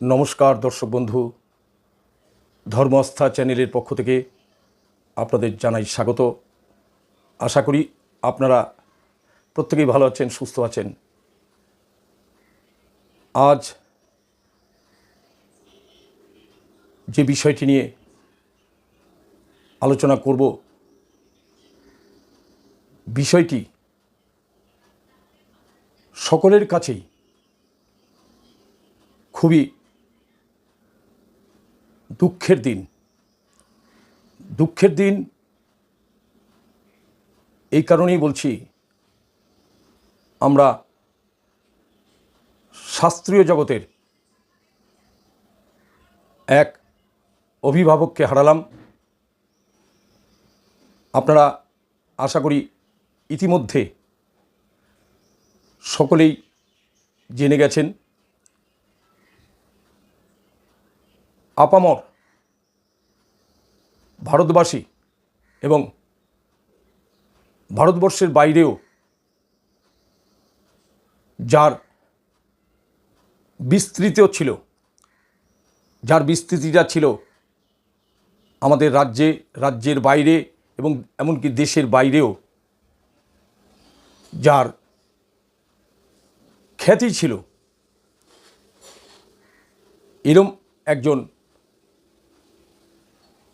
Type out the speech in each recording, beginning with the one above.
নমস্কার, দর্শক বন্ধু। ধর্মস্থা চ্যানেলের পক্ষ থেকে আপনাদের জানাই স্বাগত। আশা করি আপনারা প্রত্যেকেই ভালো আছেন, সুস্থ আছেন। আজ যে বিষয়টি নিয়ে আলোচনা করব, বিষয়টি সকলের কাছেই খুবই দুঃখের দিন। দুঃখের দিন এই কারণেই বলছি, আমরা শাস্ত্রীয় জগতের এক অভিভাবককে হারালাম। আপনারা আশা করি ইতিমধ্যে সকলেই জেনে গেছেন। আপামর ভারতবাসী এবং ভারতবর্ষের বাইরেও যার বিস্তৃত ছিল, যার বিস্তৃতিটা ছিল আমাদের রাজ্যে, রাজ্যের বাইরে এবং এমনকি দেশের বাইরেও যার খ্যাতি ছিল। এরম একজন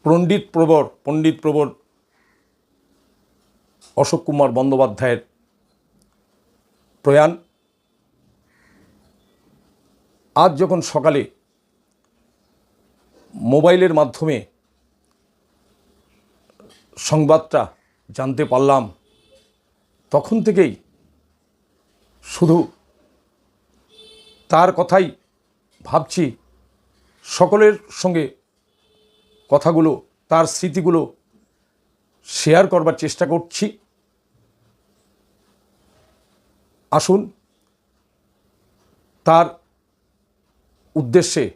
পণ্ডিত প্রবর পণ্ডিত প্রবর অশোক কুমার বন্দ্যোপাধ্যায়ের প্রয়াণ। আজ যখন সকালে মোবাইলের মাধ্যমে সংবাদটা জানতে পারলাম, তখন থেকেই শুধু তার কথাই ভাবছি, সকলের সঙ্গে কথাগুলো, তার স্মৃতিগুলো শেয়ার করবার চেষ্টা করছি। আসুন, তার উদ্দেশ্যে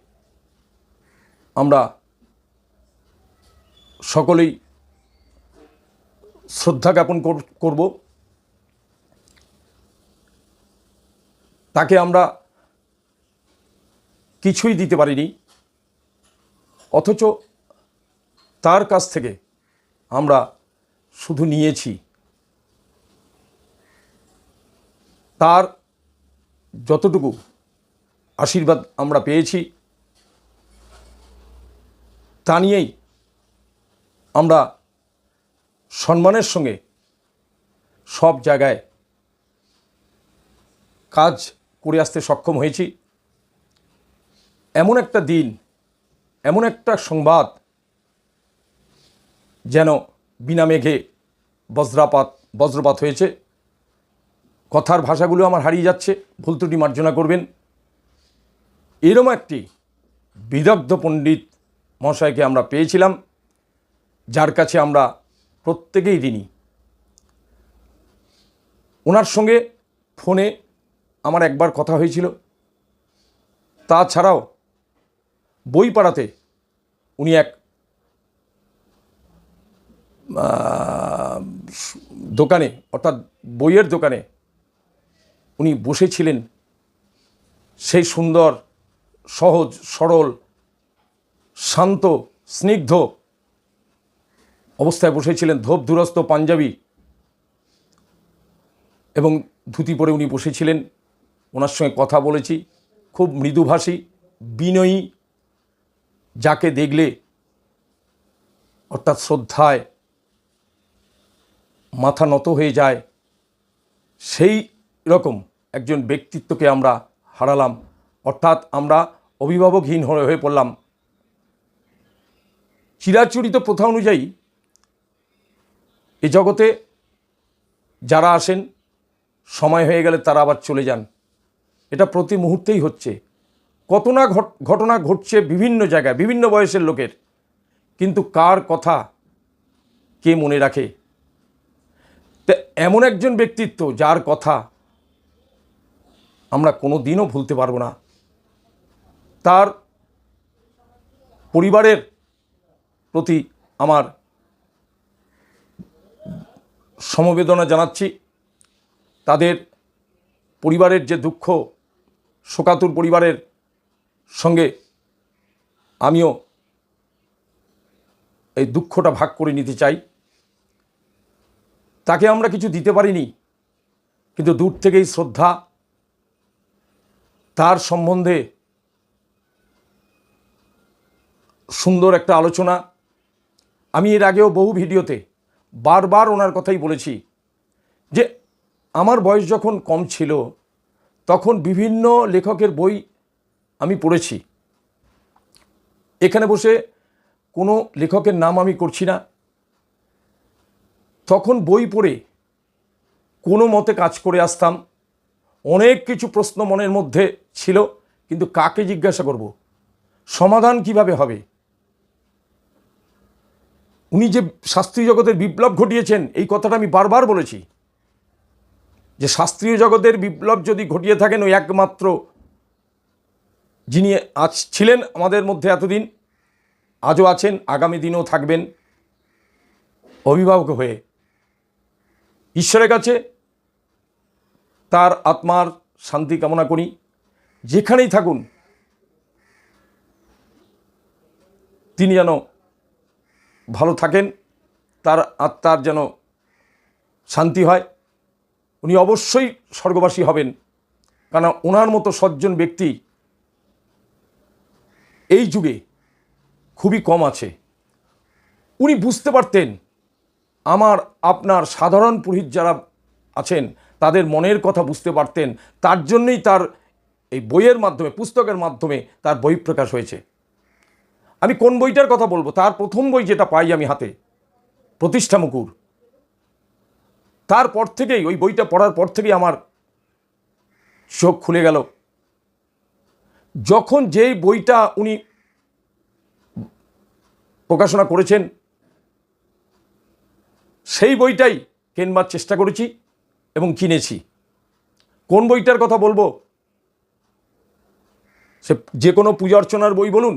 আমরা সকলেই শ্রদ্ধা জ্ঞাপন কর- করব। তাকে আমরা কিছুই দিতে পারিনি, অথচ তার কাছ থেকে আমরা শুধু নিয়েছি। তার যতটুকু আশীর্বাদ আমরা পেয়েছি, তা নিয়েই আমরা সম্মানের সঙ্গে সব জায়গায় কাজ করে আসতে সক্ষম হয়েছি। এমন একটা দিন, এমন একটা সংবাদ যেন বিনা মেঘে বজ্রাপাত, বজ্রপাত হয়েছে। কথার ভাষাগুলো আমার হারিয়ে যাচ্ছে। ভুল ত্রুটি মার্জনা করবেন। এরম একটি বিদগ্ধ পণ্ডিত মহাশয়কে আমরা পেয়েছিলাম, যার কাছে আমরা প্রত্যেকেই ঋণী। ওনার সঙ্গে ফোনে আমার একবার কথা হয়েছিল। তাছাড়াও বই পাড়াতে উনি এক দোকানে, অর্থাৎ বইয়ের দোকানে উনি বসেছিলেন সেই সুন্দর, সহজ, সরল, শান্ত, স্নিগ্ধ অবস্থায় বসেছিলেন ধোপ ধুরস্ত পাঞ্জাবি এবং ধুতি পরে উনি বসেছিলেন। ওনার সঙ্গে কথা বলেছি, খুব মৃদুভাষী, বিনয়ী, যাকে দেখলে অর্থাৎ শ্রদ্ধায় মাথা নত হয়ে যায়। সেই রকম একজন ব্যক্তিত্বকে আমরা হারালাম। অর্থাৎ আমরা অভিভাবকহীন হয়ে পড়লাম। চিরাচরিত প্রথা অনুযায়ী এ জগতে যারা আসেন, সময় হয়ে গেলে তারা আবার চলে যান। এটা প্রতি মুহূর্তেই হচ্ছে। কত না ঘটনা ঘটছে বিভিন্ন জায়গায়, বিভিন্ন বয়সের লোকের। কিন্তু কার কথা কে মনে রাখে? তা এমন একজন ব্যক্তিত্ব যার কথা আমরা কোনো দিনও ভুলতে পারব না। তার পরিবারের প্রতি আমার সমবেদনা জানাচ্ছি। তাদের পরিবারের যে দুঃখ, শোকাতুর পরিবারের সঙ্গে আমিও এই দুঃখটা ভাগ করে নিতে চাই। তাকে আমরা কিছু দিতে পারিনি, কিন্তু দূর থেকেই শ্রদ্ধা, তার সম্বন্ধে সুন্দর একটা আলোচনা। আমি এর আগেও বহু ভিডিওতে বারবার ওনার কথাই বলেছি যে আমার বয়স যখন কম ছিল, তখন বিভিন্ন লেখকের বই আমি পড়েছি। এখানে বসে কোনো লেখকের নাম আমি করছি না। তখন বই পড়ে কোনো মতে কাজ করে আসতাম। অনেক কিছু প্রশ্ন মনের মধ্যে ছিল, কিন্তু কাকে জিজ্ঞাসা করব? সমাধান কীভাবে হবে? উনি যে শাস্ত্রীয় জগতের বিপ্লব ঘটিয়েছেন, এই কথাটা আমি বারবার বলেছি। যে শাস্ত্রীয় জগতের বিপ্লব যদি ঘটিয়ে থাকেন, ওই একমাত্র যিনি আজ ছিলেন আমাদের মধ্যে এতদিন, আজও আছেন, আগামী দিনেও থাকবেন অভিভাবক হয়ে। ঈশ্বরের কাছে তার আত্মার শান্তি কামনা করি। যেখানেই থাকুন, তিনি যেন ভালো থাকেন, তার আত্মার যেন শান্তি হয়। উনি অবশ্যই স্বর্গবাসী হবেন কারণ ওনার মতো সজ্জন ব্যক্তি এই যুগে খুবই কম আছে। উনি বুঝতে পারতেন আমার আপনার সাধারণ পুরোহিত যারা আছেন, তাদের মনের কথা বুঝতে পারতেন, তার জন্যই তার এই বইয়ের মাধ্যমে, পুস্তকের মাধ্যমে তার বই প্রকাশ হয়েছে। আমি কোন বইটার কথা বলব? তার প্রথম বই যেটা পাই আমি হাতে, প্রতিষ্ঠা মুকুর। তারপর থেকেই, ওই বইটা পড়ার পর থেকেই আমার চোখ খুলে গেল। যখন যেই বইটা উনি প্রকাশনা করেছেন সেই বইটাই কেনবার চেষ্টা করেছি এবং কিনেছি। কোন বইটার কথা বলব? সে যে কোনো পূজা অর্চনার বই বলুন,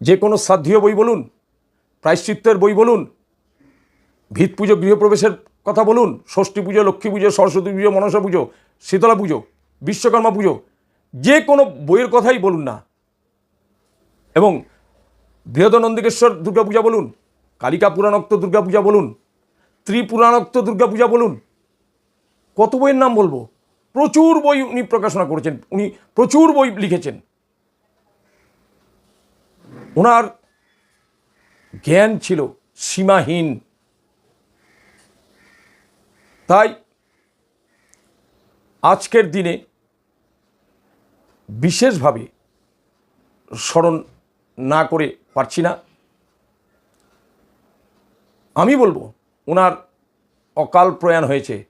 যে কোনো শ্রাদ্ধীয় বই বলুন, প্রায়শ্চিত্তের বই বলুন, ভিত পুজো, গৃহপ্রবেশের কথা বলুন, ষষ্ঠী পুজো, লক্ষ্মী পুজো, সরস্বতী পুজো, মনসা পুজো, শীতলা পুজো, বিশ্বকর্মা পুজো, যে কোনো বইয়ের কথাই বলুন না। এবং বৃহদনন্দিকেশ্বর দুর্গাপূজা বলুন কালিকা পুরাণোক্ত দুর্গাপূজা বলুন, ত্রিপুরাণোক্ত দুর্গাপূজা বলুন, কত বইয়ের নাম বলব? প্রচুর বই উনি প্রকাশনা করেছেন, উনি প্রচুর বই লিখেছেন। ওনার জ্ঞান ছিল সীমাহীন। তাই আজকের দিনে বিশেষভাবে স্মরণ না করে পারছি না। আমি বলব, ওনার অকাল প্রয়াণ হয়েছে।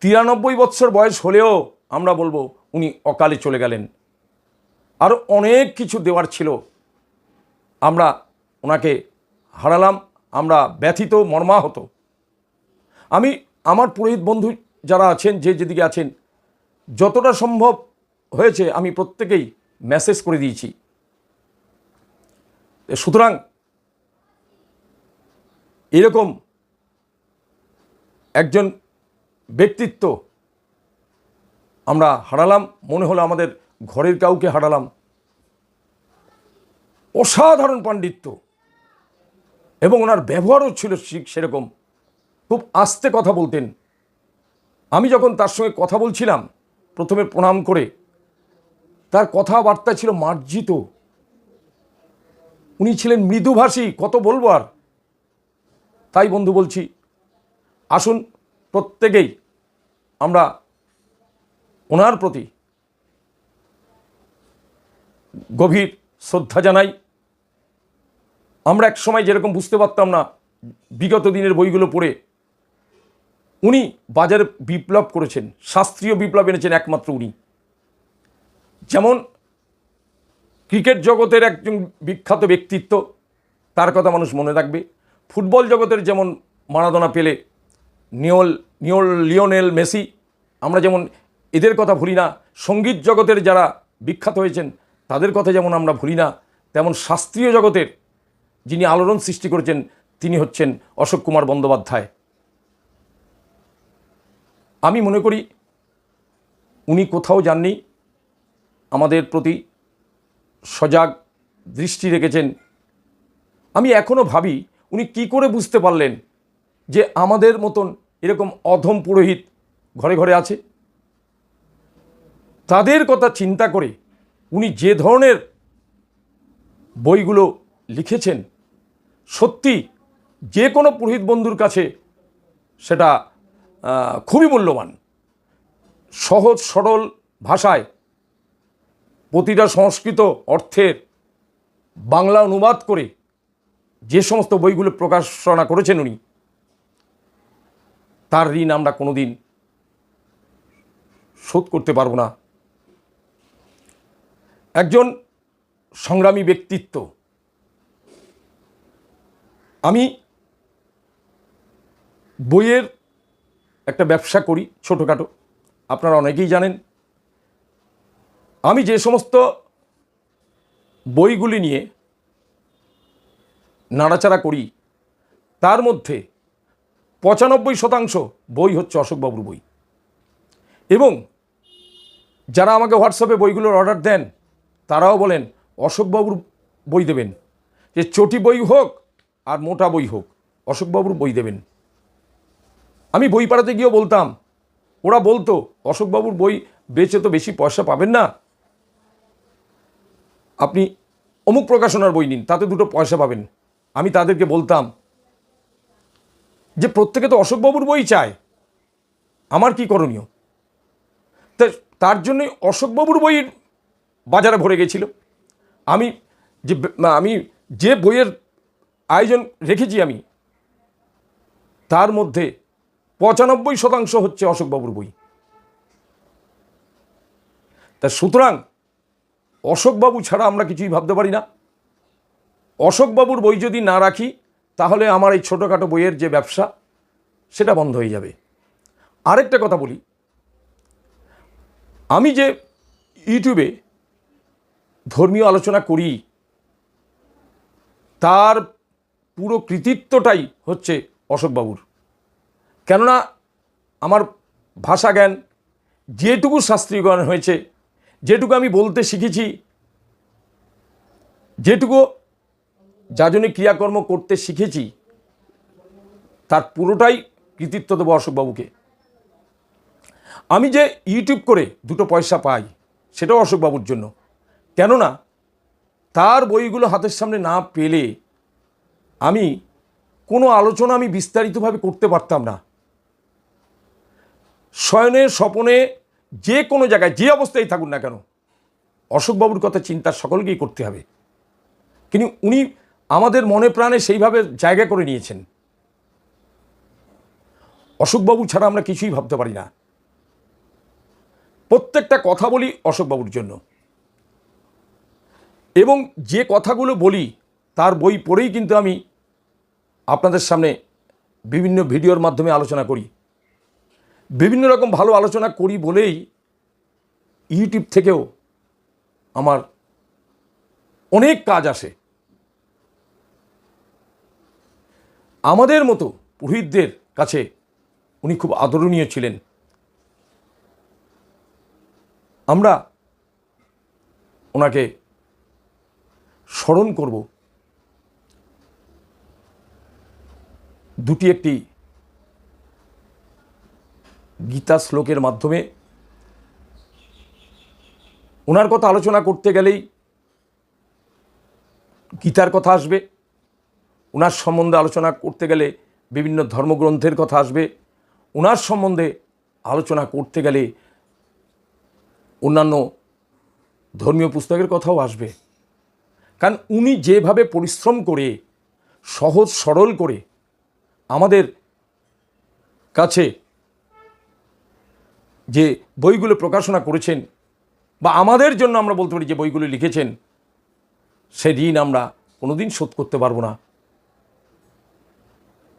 তিরানব্বই বৎসর বয়স হলেও আমরা বলব উনি অকালে চলে গেলেন। আরও অনেক কিছু দেওয়ার ছিল। আমরা ওনাকে হারালাম, আমরা ব্যথিত, মর্মাহত। আমি, আমার পুরোহিত বন্ধু যারা আছেন, যে যেদিকে আছেন, যতটা সম্ভব হয়েছে আমি প্রত্যেকেই মেসেজ করে দিয়েছি। সুতরাং এরকম একজন ব্যক্তিত্ব আমরা হারালাম, মনে হলো আমাদের ঘরের কাউকে হারালাম। অসাধারণ পাণ্ডিত্য। এবং ওনার ব্যবহারও ছিল সেরকম। খুব আস্তে কথা বলতেন। আমি যখন তার সঙ্গে কথা বলছিলাম, প্রথমে প্রণাম করে, তার কথাবার্তা ছিল মার্জিত। উনি ছিলেন মৃদুভাষী, কত বলব আর? তাই বন্ধু বলছি, আসুন প্রত্যেকেই আমরা ওনার প্রতি গভীর শ্রদ্ধা জানাই। আমরা এক সময় যেরকম বুঝতে পারতাম না, বিগত দিনের বইগুলো পড়ে, উনি বাজারে বিপ্লব করেছেন, শাস্ত্রীয় বিপ্লব এনেছেন একমাত্র উনি। যেমন ক্রিকেট জগতের একজন বিখ্যাত ব্যক্তিত্ব, তার কথা মানুষ মনে রাখবে। ফুটবল জগতের যেমন মারাদোনা পেলে, নিওল নিওল, লিওনেল মেসি, আমরা যেমন এদের কথা ভুলি না, সংগীত জগতের যারা বিখ্যাত হয়েছেন, তাদের কথা যেমন আমরা ভুলি না, তেমন শাস্ত্রীয় জগতের যিনি আলোড়ন সৃষ্টি করেছেন, তিনি হচ্ছেন অশোক কুমার বন্দ্যোপাধ্যায়। আমি মনে করি, উনি কোথাও যাননি, আমাদের প্রতি সজাগ দৃষ্টি রেখেছেন। আমি এখনও ভাবি উনি কি করে বুঝতে পারলেন যে আমাদের মতন এরকম অধম পুরোহিত ঘরে ঘরে আছে? তাদের কথা চিন্তা করে উনি যে ধরনের বইগুলো লিখেছেন, সত্যি যে কোনো পুরোহিত বন্ধুর কাছে সেটা খুবই মূল্যবান। সহজ, সরল ভাষায় প্রতিটা সংস্কৃত অর্থের বাংলা অনুবাদ করে যে সমস্ত বইগুলো প্রকাশনা করেছেন উনি, তার ঋণ আমরা কোনোদিন শোধ করতে পারব না। একজন সংগ্রামী ব্যক্তিত্ব, আমি বইয়ের একটা ব্যবসা করি ছোটোখাটো, আপনারা অনেকেই জানেন। আমি যে সমস্ত বইগুলি নিয়ে নাড়াচাড়া করি। তার মধ্যে পঁচানব্বই শতাংশ বই হচ্ছে অশোকবাবুর বই। এবং যারা আমাকে হোয়াটসঅ্যাপে বইগুলোর অর্ডার দেন, তারাও বলেন অশোকবাবুর বই দেবেন। যে চটি বই হোক আর মোটা বই হোক অশোকবাবুর বই দেবেন। আমি বই পাড়াতে গিয়েও বলতাম, ওরা বলতো অশোকবাবুর বই বেচে তো বেশি পয়সা পাবেন না। আপনি অমুক প্রকাশনার বই নিন, তাতে দুটো পয়সা পাবেন। আমি তাদেরকে বলতাম যে প্রত্যেকে তো অশোকবাবুর বই চায়। আমার কি করণীয়? তা তার জন্যই অশোকবাবুর বই বাজারে ভরে গেছিল। আমি যে আমি যে বইয়ের আয়োজন রেখেছি আমি, তার মধ্যে পঁচানব্বই শতাংশ হচ্ছে অশোকবাবুর বই। তা সুতরাং অশোকবাবু ছাড়া আমরা কিছুই ভাবতে পারি না। অশোকবাবুর বই যদি না রাখি, তাহলে আমার এই ছোটোখাটো বইয়ের যে ব্যবসা, সেটা বন্ধ হয়ে যাবে। আরেকটা কথা বলি। আমি যে ইউটিউবে ধর্মীয় আলোচনা করি, তার পুরো কৃতিত্বটাই হচ্ছে অশোকবাবুর। কেননা আমার ভাষা জ্ঞান যেটুকু শাস্ত্রীয় জ্ঞান হয়েছে, যেটুকু আমি বলতে শিখেছি, যেটুকু যাজনিক ক্রিয়াকর্ম করতে শিখেছি, তার পুরোটাই কৃতিত্ব দেবো অশোকবাবুকে। আমি যে ইউটিউব করে দুটো পয়সা পাই, সেটাও অশোকবাবুর জন্য। কেননা, তার বইগুলো হাতের সামনে না পেলে আমি কোনো আলোচনা আমি বিস্তারিতভাবে করতে পারতাম না। শয়নে, স্বপনে যে কোনো জায়গায়, যে অবস্থায় থাকুন না কেন, অশোকবাবুর কথা চিন্তা সকলকেই করতে হবে। কিন্তু উনি আমাদের মনে প্রাণে সেইভাবে জায়গা করে নিয়েছেন। অশোকবাবু ছাড়া আমরা কিছুই ভাবতে পারি না। প্রত্যেকটা কথা বলি অশোকবাবুর জন্য। এবং যে কথাগুলো বলি, তার বই পড়েই কিন্তু আমি আপনাদের সামনে বিভিন্ন ভিডিওর মাধ্যমে আলোচনা করি। বিভিন্ন রকম ভালো আলোচনা করি বলেই ইউটিউব থেকেও আমার অনেক কাজ আসে। আমাদের মতো পুরোহিতদের কাছে উনি খুব আদরণীয় ছিলেন। আমরা ওনাকে স্মরণ করব। দুটি একটি গীতা শ্লোকের মাধ্যমে ওনার কথা আলোচনা করতে গেলেই গীতার কথা আসবে। ওনার সম্বন্ধে আলোচনা করতে গেলে বিভিন্ন ধর্মগ্রন্থের কথা আসবে। ওনার সম্বন্ধে আলোচনা করতে গেলে অন্যান্য ধর্মীয় পুস্তকের কথাও আসবে। কারণ উনি যেভাবে পরিশ্রম করে, সহজ সরল করে আমাদের কাছে যে বইগুলো প্রকাশনা করেছেন বা আমাদের জন্য আমরা বলতে পারি যে বইগুলো লিখেছেন, সে ঋণ আমরা কোনোদিন শোধ করতে পারব না।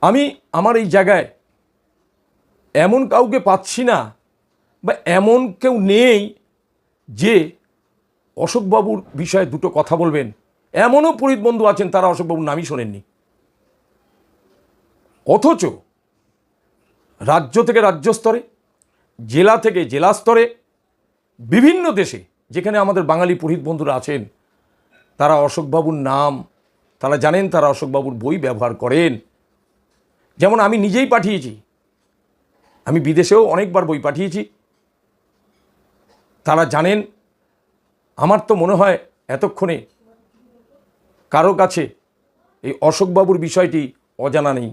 আমি আমার এই জায়গায় এমন কাউকে পাচ্ছি না বা এমন কেউ নেই যে অশোকবাবুর বিষয়ে দুটো কথা বলবেন। এমনও পুরীত বন্ধু আছেন, তারা অশোকবাবুর নামই শোনেননি। অথচ রাজ্য থেকে রাজ্য স্তরে জেলা থেকে জেলা স্তরে বিভিন্ন দেশে, যেখানে আমাদের বাঙালি পুরোহিত বন্ধুরা আছেন, তারা অশোকবাবুর নাম, তারা জানেন তারা অশোকবাবুর বই ব্যবহার করেন। যেমন আমি নিজেই পাঠিয়েছি। আমি বিদেশেও অনেকবার বই পাঠিয়েছি। তারা জানেন, আমার তো মনে হয় এতক্ষণে কারও কাছে এই অশোকবাবুর বিষয়টি অজানা নেই।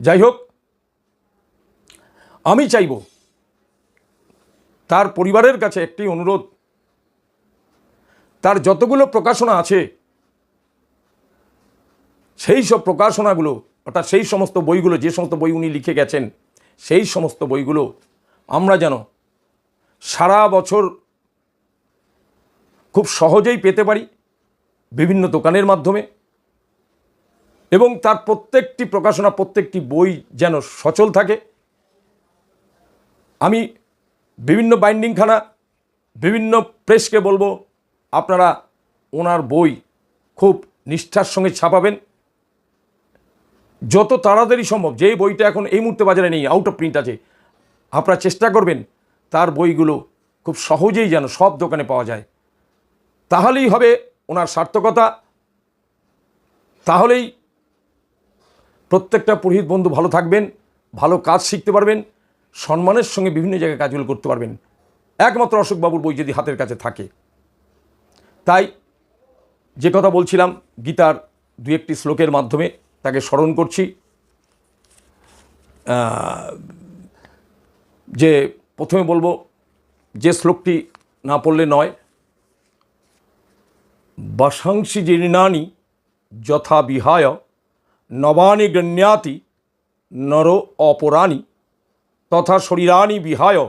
যাই হোক আমি চাইব, তার পরিবারের কাছে একটি অনুরোধ। তার যতগুলো প্রকাশনা আছে সেই সব প্রকাশনাগুলো, অর্থাৎ সেই সমস্ত বইগুলো, যে সমস্ত বই উনি লিখে গেছেন, সেই সমস্ত বইগুলো আমরা যেন সারা বছর খুব সহজেই পেতে পারি বিভিন্ন দোকানের মাধ্যমে এবং তার প্রত্যেকটি প্রকাশনা, প্রত্যেকটি বই যেন সচল থাকে। আমি বিভিন্ন বাইন্ডিংখানা, বিভিন্ন প্রেসকে বলব, আপনারা ওনার বই খুব নিষ্ঠার সঙ্গে ছাপাবেন। যত তাড়াতাড়ি সম্ভব যে বইটা এখন এই মুহূর্তে বাজারে নেই আউট অফ প্রিন্ট আছে, আপনারা চেষ্টা করবেন, তার বইগুলো খুব সহজেই যেন সব দোকানে পাওয়া যায়। তাহলেই হবে ওনার সার্থকতা। তাহলেই প্রত্যেকটা পুরোহিত বন্ধু ভালো থাকবেন, ভালো কাজ শিখতে পারবেন, সম্মানের সঙ্গে বিভিন্ন জায়গায় কাজগুলো করতে পারবেন। একমাত্র অশোকবাবুর বই যদি হাতের কাছে থাকে। তাই যে কথা বলছিলাম, গীতার দু একটি শ্লোকের মাধ্যমে তাকে স্মরণ করছি। যে প্রথমে বলব, যে শ্লোকটি না পড়লে নয়, বসাংসি জীর্ণানি যথা বিহায় নবানি গণ্যাতি নর অপরাণি তথা শরীরানি বিহায়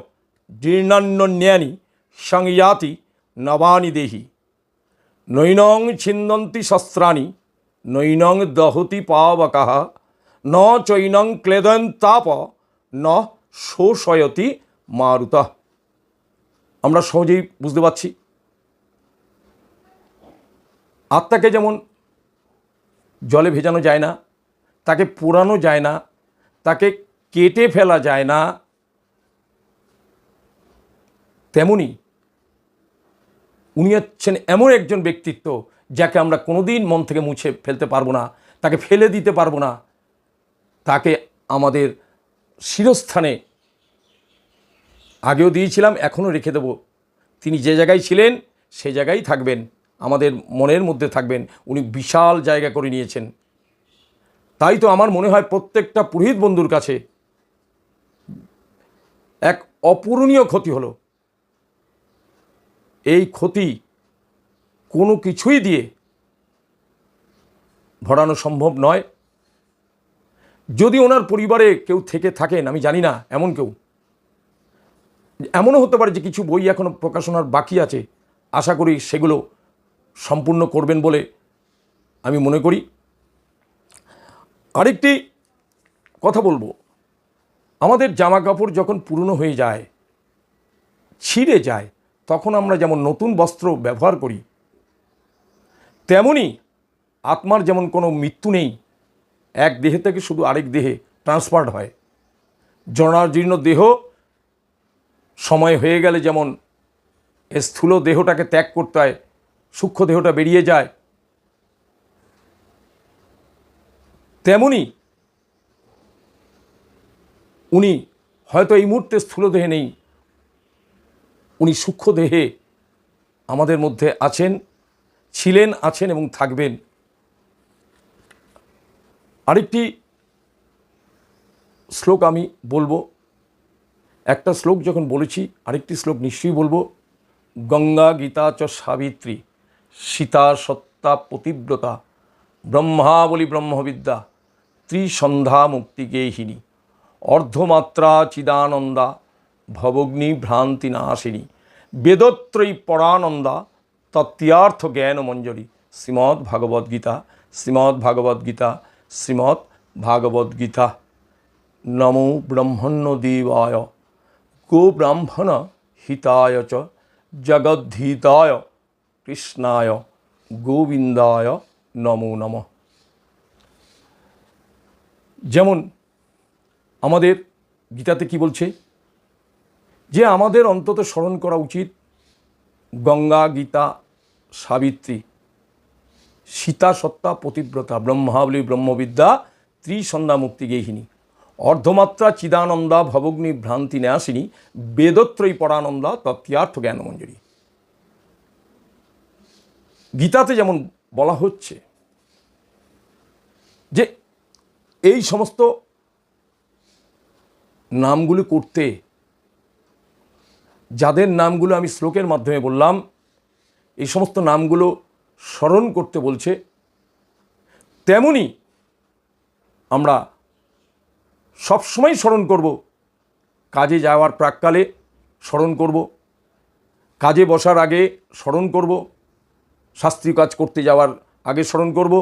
জীর্ণান্যন্যানি সংয়াতি নবানি দেহি। নৈনং ছিন্দন্তি শস্ত্রাণি নৈনং দহতি পাবকাহ, ন চৈনং ক্লেদন্তাপ ন শোষয়তি মারুত। আমরা সহজেই বুঝতে পারছি। আত্মাকে যেমন জলে ভেজানো যায় না, তাকে পোড়ানো যায় না, তাকে কেটে ফেলা যায় না, তেমনি উনি হচ্ছেন এমন একজন ব্যক্তিত্ব যাকে আমরা কোনোদিন মন থেকে মুছে ফেলতে পারব না, তাকে ফেলে দিতে পারব না, তাকে আমাদের শিরস্থানে আগেও দিয়েছিলাম, এখনও রেখে দেব। তিনি যে জায়গায় ছিলেন, সে জায়গায় থাকবেন, আমাদের মনের মধ্যে থাকবেন, উনি বিশাল জায়গা করে নিয়েছেন। তাই তো আমার মনে হয় প্রত্যেকটা পুরোহিত বন্ধুর কাছে এক অপূরণীয় ক্ষতি হলো। এই ক্ষতি কোনো কিছুই দিয়ে ভরানো সম্ভব নয়। যদি ওনার পরিবারে কেউ থেকে থাকেন, আমি জানি না, এমন কেউ। এমনও হতে পারে যে কিছু বই এখনও প্রকাশনার বাকি আছে। আশা করি সেগুলো সম্পূর্ণ করবেন বলে আমি মনে করি। আরেকটি কথা বলব। আমাদের জামা কাপড় যখন পুরনো হয়ে যায়, ছিঁড়ে যায়, তখন আমরা যেমন নতুন বস্ত্র ব্যবহার করি তেমনি আত্মার যেমন কোনো মৃত্যু নেই, এক দেহে থেকে শুধু আরেক দেহে ট্রান্সফার্ড হয়। জরাজীর্ণ দেহ সময় হয়ে গেলে যেমন স্থূল দেহটাকে ত্যাগ করতে হয়, সূক্ষ্ম দেহটা বেরিয়ে যায়, তেমনি উনি হয়তো এই মুহূর্তে স্থূল দেহে নেই, উনি সূক্ষ্ম দেহে আমাদের মধ্যে আছেন। ছিলেন, আছেন এবং থাকবেন। আরেকটি শ্লোক আমি বলব। একটা শ্লোক যখন বলেছি, আরেকটি শ্লোক নিশ্চয়ই বলব। গঙ্গা গীতা চ সাবিত্রী, সীতা সত্তা পতিব্রতা, ব্রহ্মাবলী ব্রহ্মবিদ্যা, ত্রিসন্ধ্যা মুক্তিগেহিনী, অর্ধমাত্রা চিদানন্দা, ভবগ্নি ভ্রান্তি নাশিনী, বেদত্রয়ী পরানন্দা তত্ত্বার্থ জ্ঞান মঞ্জরি। শ্রীমৎ ভাগবত গীতা শ্রীমৎ ভাগবত গীতা। নমো ব্রহ্মণ্য দেবায়, গো ব্রাহ্মণ হিতায় চ, জগদ্ধিতায় কৃষ্ণায়, গোবিন্দায় নমো নমঃ। যেমন আমাদের গীতাতে কি বলছে? যে আমাদের অন্তত স্মরণ করা উচিত গঙ্গা গীতা সাবিত্রী, সীতা সত্তা, পতিব্রতা, ব্রহ্মাবলী, ব্রহ্মবিদ্যা, ত্রিসন্ধ্যা মুক্তি গেহিনী, অর্ধমাত্রা চিদানন্দা, ভবগ্নি ভ্রান্তি ন্যাসিনী, বেদত্রয়ী পরানন্দা, তত্ত্বার্থ জ্ঞানমঞ্জুরি। গীতাতে যেমন বলা হচ্ছে যে এই সমস্ত নামগুলি করতে, যাদের নামগুলো আমি শ্লোকের মাধ্যমে বললাম এই সমস্ত নামগুলো স্মরণ করতে বলছে, তেমনি আমরা সবসময় স্মরণ করব, কাজে যাওয়ার প্রাককালে স্মরণ করব, কাজে বসার আগে স্মরণ করব শাস্ত্রীয় কাজ করতে যাওয়ার আগে স্মরণ করব,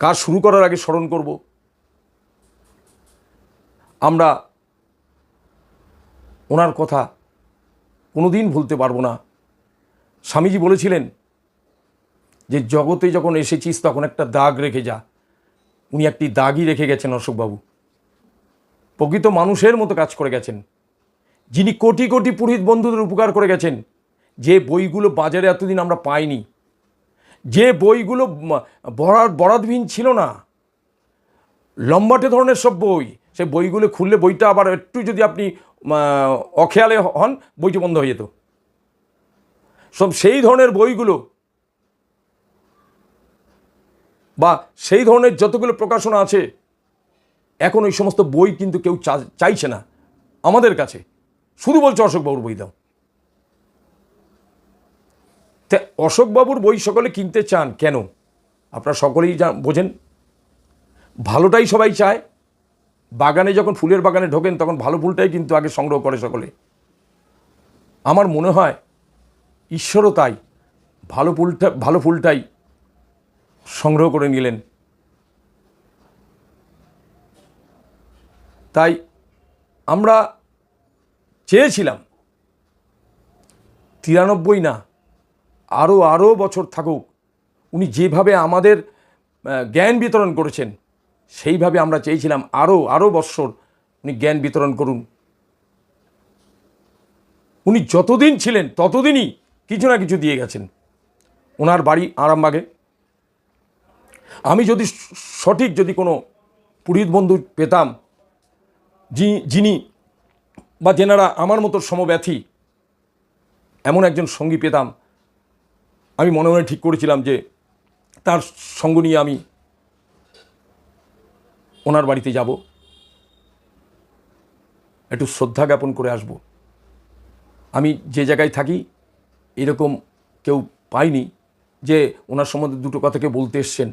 কাজ শুরু করার আগে স্মরণ করব। আমরা ওনার কথা কোনোদিন ভুলতে পারব না। স্বামীজি বলেছিলেন যে জগতে যখন এসেছিস, তখন একটা দাগ রেখে যা। উনি একটি দাগই রেখে গেছেন অশোকবাবু। প্রকৃত মানুষের মতো কাজ করে গেছেন। যিনি কোটি কোটি পুরোহিত বন্ধুদের উপকার করে গেছেন, যে বইগুলো বাজারে এতদিন আমরা পাইনি, যে বইগুলো বরাদ, বরাদবিহীন ছিল না, লম্বাটে ধরনের সব বই সে বইগুলো খুললে বইটা আবার একটু যদি আপনি অখেয়ালে হন, বইটি বন্ধ হয়ে যেত। সব সেই ধরনের বইগুলো বা সেই ধরনের যতগুলো প্রকাশনা আছে, এখন ওই সমস্ত বই কিন্তু কেউ চাইছে না আমাদের কাছে। শুধু বলছে অশোকবাবুর বই দাও। তা অশোকবাবুর বই সকলে কিনতে চান কেন? আপনারা সকলেই বোঝেন? ভালোটাই সবাই চায়। বাগানে যখন ফুলের বাগানে ঢোকেন, তখন ভালো ফুলটাই কিন্তু আগে সংগ্রহ করে সকলে। আমার মনে হয় ঈশ্বরও তাই ভালো ফুলটা, ভালো ফুলটাই সংগ্রহ করে নিলেন। তাই আমরা চেয়েছিলাম, তিরানব্বই না আরও আরও বছর থাকুক, উনি যেভাবে আমাদের জ্ঞান বিতরণ করেছেন, সেইভাবে আমরা চেয়েছিলাম আরও আরও বৎসর উনি জ্ঞান বিতরণ করুন। উনি যতদিন ছিলেন ততদিনই কিছু না কিছু দিয়ে গেছেন। ওনার বাড়ি আরামবাগে। আমি যদি সঠিক যদি কোনো পুরোহিত বন্ধু পেতাম যিনি যিনি বা যেনারা আমার মতো সমব্যথী, এমন একজন সঙ্গী পেতাম, আমি মনে মনে ঠিক করেছিলাম যে তার সঙ্গ নিয়ে আমি ওনার বাড়িতে যাব। একটু শ্রদ্ধা জ্ঞাপন করে আসব। আমি যে জায়গায় থাকি এরকম কেউ পাইনি যে ওনার সম্বন্ধে দুটো কথাকে বলতে এসছেন।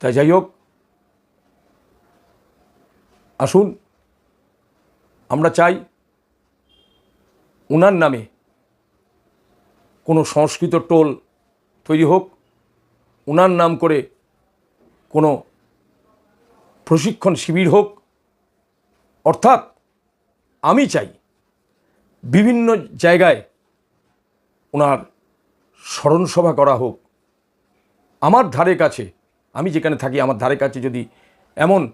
তাই যাই হোক, আসুন, আমরা চাই ওনার নামে কোনো সংস্কৃত টোল তৈরি হোক ওনার নাম করে কোনো প্রশিক্ষণ শিবির হোক। অর্থাৎ আমি চাই বিভিন্ন জায়গায় ওনার স্মরণসভা করা হোক। আমার ধারে কাছে, আমি যেখানে থাকি, আমার ধারে কাছে যদি এমন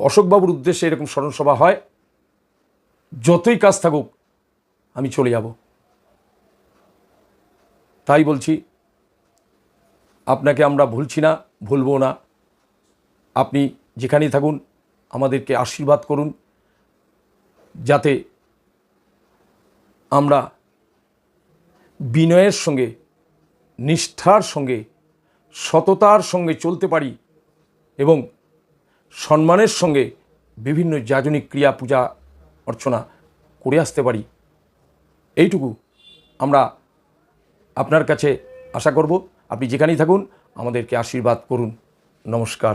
অশোকবাবুর উদ্দেশ্যে এরকম স্মরণসভা হয়, যতই কাজ থাকুক, আমি চলে যাব। তাই বলছি, আপনাকে আমরা ভুলছি না, ভুলবো না। আপনি যেখানেই থাকুন, আমাদেরকে আশীর্বাদ করুন, যাতে আমরা বিনয়ের সঙ্গে, নিষ্ঠার সঙ্গে, সততার সঙ্গে চলতে পারি এবং সম্মানের সঙ্গে বিভিন্ন যাজনিক ক্রিয়া পূজা অর্চনা করে আসতে পারি। এইটুকু আমরা আপনার কাছে আশা করব। আপনি যেখানেই থাকুন, আমাদেরকে আশীর্বাদ করুন। নমস্কার।